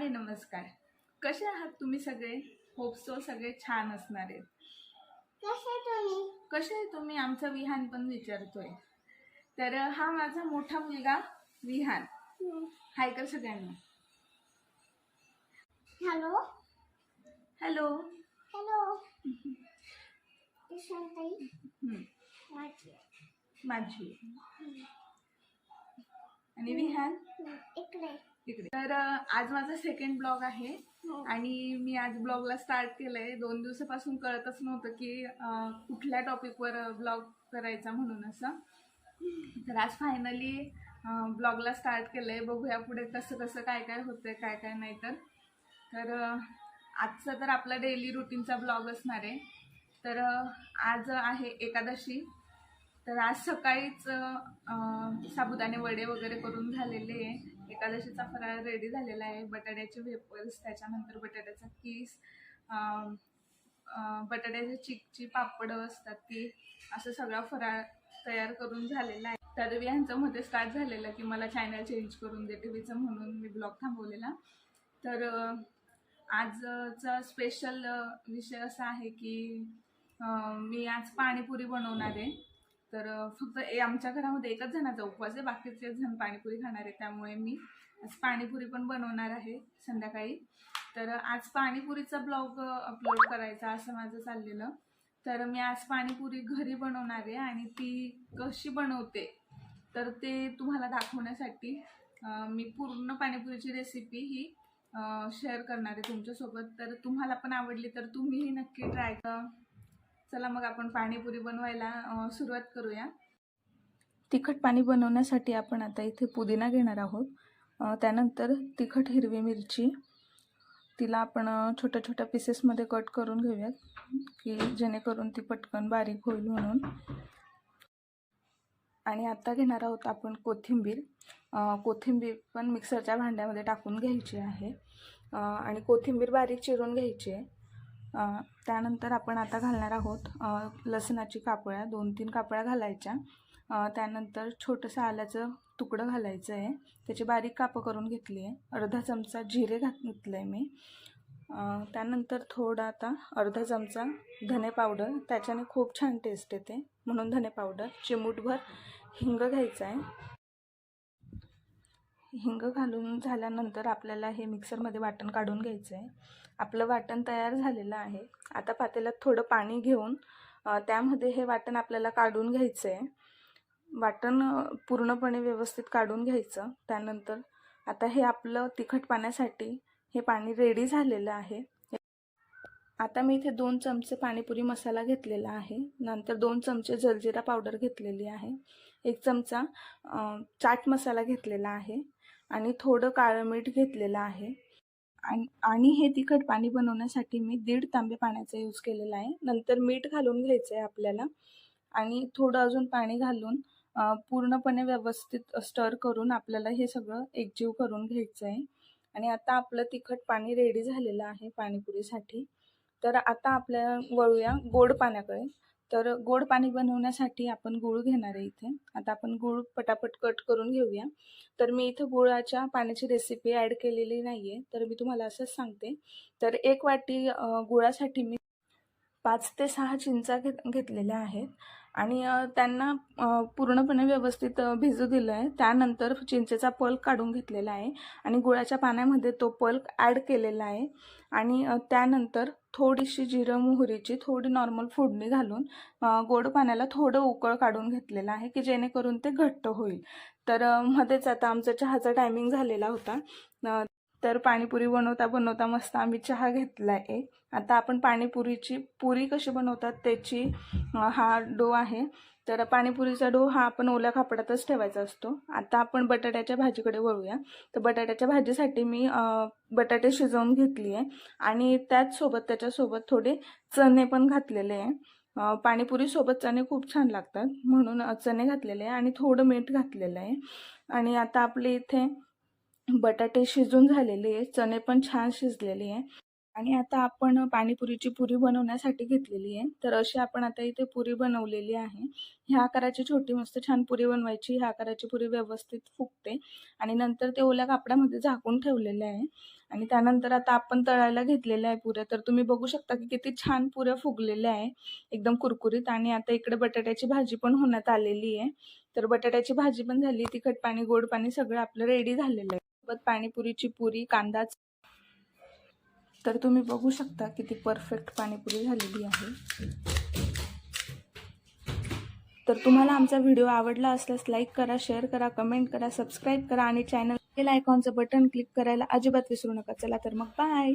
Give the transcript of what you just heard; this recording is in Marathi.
आणि नमस्कार. कसे आहात तुम्ही सगळे? होप सो सगळे छान असणार आहेत. कसे तुम्ही? कसे आहे तुम्ही? आमचा विहान पण विचारतोय. तर हा माझा मोठा मुलगा विहान. हाय कर सगळ्यांना? हॅलो हॅलो हॅलो हम्म, माझी. आणि विहान? इकडे. इकडे. तर आज माझा सेकंड ब्लॉग आहे आणि मी आज ब्लॉगला स्टार्ट केलंय. दोन दिवसापासून कळतच नव्हतं की कुठल्या टॉपिकवर ब्लॉग करायचा म्हणून असं. तर आज फायनली ब्लॉगला स्टार्ट केलंय. बघूया पुढे कसं कसं काय काय होतंय काय काय नाही तर. तर आजचा तर आपला डेली रुटीनचा ब्लॉग असणार आहे. तर आज आहे एकादशी. तर आज सकाळीच साबुदाणे वडे वगैरे करून झालेले आहे. एकादशीचा फराळ रेडी झालेला आहे. बटाट्याचे वेपर्स त्याच्यानंतर बटाट्याचा किस बटाट्याचे चिकची पापडं असतात ती असं सगळा फराळ तयार करून झालेला आहे. तर यांचं मध्ये स्टार्ट झालेलं की मला चॅनल चेंज करून दे टीव्हीचं म्हणून मी ब्लॉग थांबवलेला. तर आजचा स्पेशल विषय असा आहे की मी आज पाणीपुरी बनवणार आहे. तर फक्त ए आमच्या घरामध्ये एकच जणाचा उपवास आहे. बाकीचे जण पाणीपुरी खाणार आहे. त्यामुळे मी आज पाणीपुरी पण बनवणार आहे संध्याकाळी. तर आज पाणीपुरीचा ब्लॉग अपलोड करायचा असं माझं चाललेलं. तर मी आज पाणीपुरी घरी बनवणार आहे आणि ती कशी बनवते तर ते तुम्हाला दाखवण्यासाठी मी पूर्ण पाणीपुरीची रेसिपी ही शेअर करणार आहे तुमच्यासोबत. तर तुम्हाला पण आवडली तर तुम्हीही नक्की ट्राय करा. चला मग आपण पाणीपुरी बनवायला सुरुवात करूया. तिखट पाणी बनवण्यासाठी आपण आता इथे पुदिना घेणार आहोत. त्यानंतर तिखट हिरवी मिरची. तिला आपण छोट्या छोट्या पीसेसमध्ये कट करून घेऊयात की जेणेकरून ती पटकन बारीक होईल म्हणून. आणि आता घेणार आहोत आपण कोथिंबीर. कोथिंबीर पण मिक्सरच्या भांड्यामध्ये टाकून घ्यायची आहे. आणि कोथिंबीर बारीक चिरून घ्यायची आहे. त्यानंतर आपण आता घालणार आहोत लसणाची कापळ्या दोन तीन कापळ्या घालायच्या. त्यानंतर छोटंसं आल्याचं तुकडं घालायचं आहे. त्याची बारीक कापं करून घेतली आहे. अर्धा चमचा जिरे घात आहे मी त्यानंतर थोडा आता अर्धा चमचा धने पावडर. त्याच्याने खूप छान टेस्ट येते. म्हणून धने पावडर. चिमूटभर हिंग घ्यायचं आहे. हिंग घालून झाल्यानंतर आपल्याला हे मिक्सरमध्ये वाटण काढून घ्यायचं आहे. आपलं वाटण तयार झालेलं आहे. आता पातेल्यात थोडं पाणी घेऊन त्यामध्ये हे वाटण आपल्याला काढून घ्यायचं आहे वाटण पूर्णपणे व्यवस्थित काढून घ्यायचं. त्यानंतर आता हे आपलं तिखट पाण्यासाठी हे पाणी रेडी झालेलं आहे. आता मी इथे दोन चमचे पाणीपुरी मसाला घेतलेला आहे. नंतर दोन चमचे जलजिरा पावडर घेतलेली आहे. एक चमचा चाट मसाला घेतलेला आहे आणि थोडं काळं मीठ घेतलेलं आहे. आणि आणि हे तिखट पाणी बनवण्यासाठी मी दीड तांबे पाण्याचा यूज केलेला आहे. नंतर मीठ घालून घ्यायचं आहे आपल्याला आणि थोडं अजून पाणी घालून पूर्णपणे व्यवस्थित स्टर करून आपल्याला हे सगळं एकजीव करून घ्यायचं आहे आणि आता आपलं तिखट पाणी रेडी झालेलं आहे पाणीपुरीसाठी. तर आता आपल्याला वळूया गोड पाण्याकडे. तर गोड पाणी बनवण्यासाठी आपण गूळ घेणार आहे इथे. आता आपण गूळ पटापट कट करून घेऊया. तर मी इथं गुळाच्या पाण्याची रेसिपी ॲड केलेली नाही आहे तर मी तुम्हाला असंच सांगते. तर एक वाटी गुळासाठी मी पाच ते सहा चिंचा घेत घेतलेल्या आहेत. आणि त्यांना पूर्णपणे व्यवस्थित भिजू दिलं आहे. त्यानंतर चिंचेचा पल्क काढून घेतलेला आहे. आणि गुळाच्या पाण्यामध्ये तो पल्क ॲड केलेला आहे. आणि त्यानंतर थोडीशी जिरं मोहरीची थोडी नॉर्मल फोडणी घालून गोड पाण्याला थोडं उकळ काढून घेतलेलं आहे की जेणेकरून ते घट्ट होईल. तर मध्येच आता आमचा चहाचा टायमिंग झालेला होता. तर पाणीपुरी बनवता बनवता मस्त आम्ही चहा घेतला आहे आता आपण पाणीपुरीची पुरी कशी बनवतात त्याची हा डो आहे. तर पाणीपुरीचा डो हा आपण ओल्या कापडातच ठेवायचा असतो. आता आपण बटाट्याच्या भाजीकडे वळूया. तर बटाट्याच्या भाजीसाठी मी बटाटे शिजवून घेतली आहे. आणि त्याचसोबत त्याच्यासोबत थोडे चणे पण घातलेले आहे. पाणीपुरीसोबत चणे खूप छान लागतात. म्हणून चणे घातलेले आहे आणि थोडं मीठ घातलेलं आहे. आणि आता आपले इथे बटाटे शिजून झालेले आहे. चणे पण छान शिजलेले आहे. आणि आता आपण पाणीपुरीची पुरी बनवण्यासाठी घेतलेली आहे. तर अशी आपण आता इथे पुरी बनवलेली आहे. ह्या आकाराची छोटी मस्त छान पुरी बनवायची. ह्या आकाराची पुरी व्यवस्थित फुगते आणि नंतर ते ओल्या कापडामध्ये झाकून ठेवलेलं आहे. आणि त्यानंतर आता आपण तळायला घेतलेल्या आहे पुऱ्या. तर तुम्ही बघू शकता की किती छान पुऱ्या फुगलेल्या आहे. एकदम कुरकुरीत आणि आता इकडे बटाट्याची भाजी पण होण्यात आलेली आहे. तर बटाट्याची भाजी पण झाली तिखट पाणी गोड पाणी सगळं आपलं रेडी झालेलं आहे. सोबत पाणीपुरीची पुरी कांदाच तर तुम्ही बघू शकता किती परफेक्ट पाणीपुरी झालेली आहे. तर तुम्हाला आमचा व्हिडिओ आवडला असल्यास लाईक करा शेअर करा कमेंट करा सबस्क्राईब करा आणि चॅनल बेल आयकॉनचं बटन क्लिक करायला अजिबात विसरू नका. चला तर मग बाय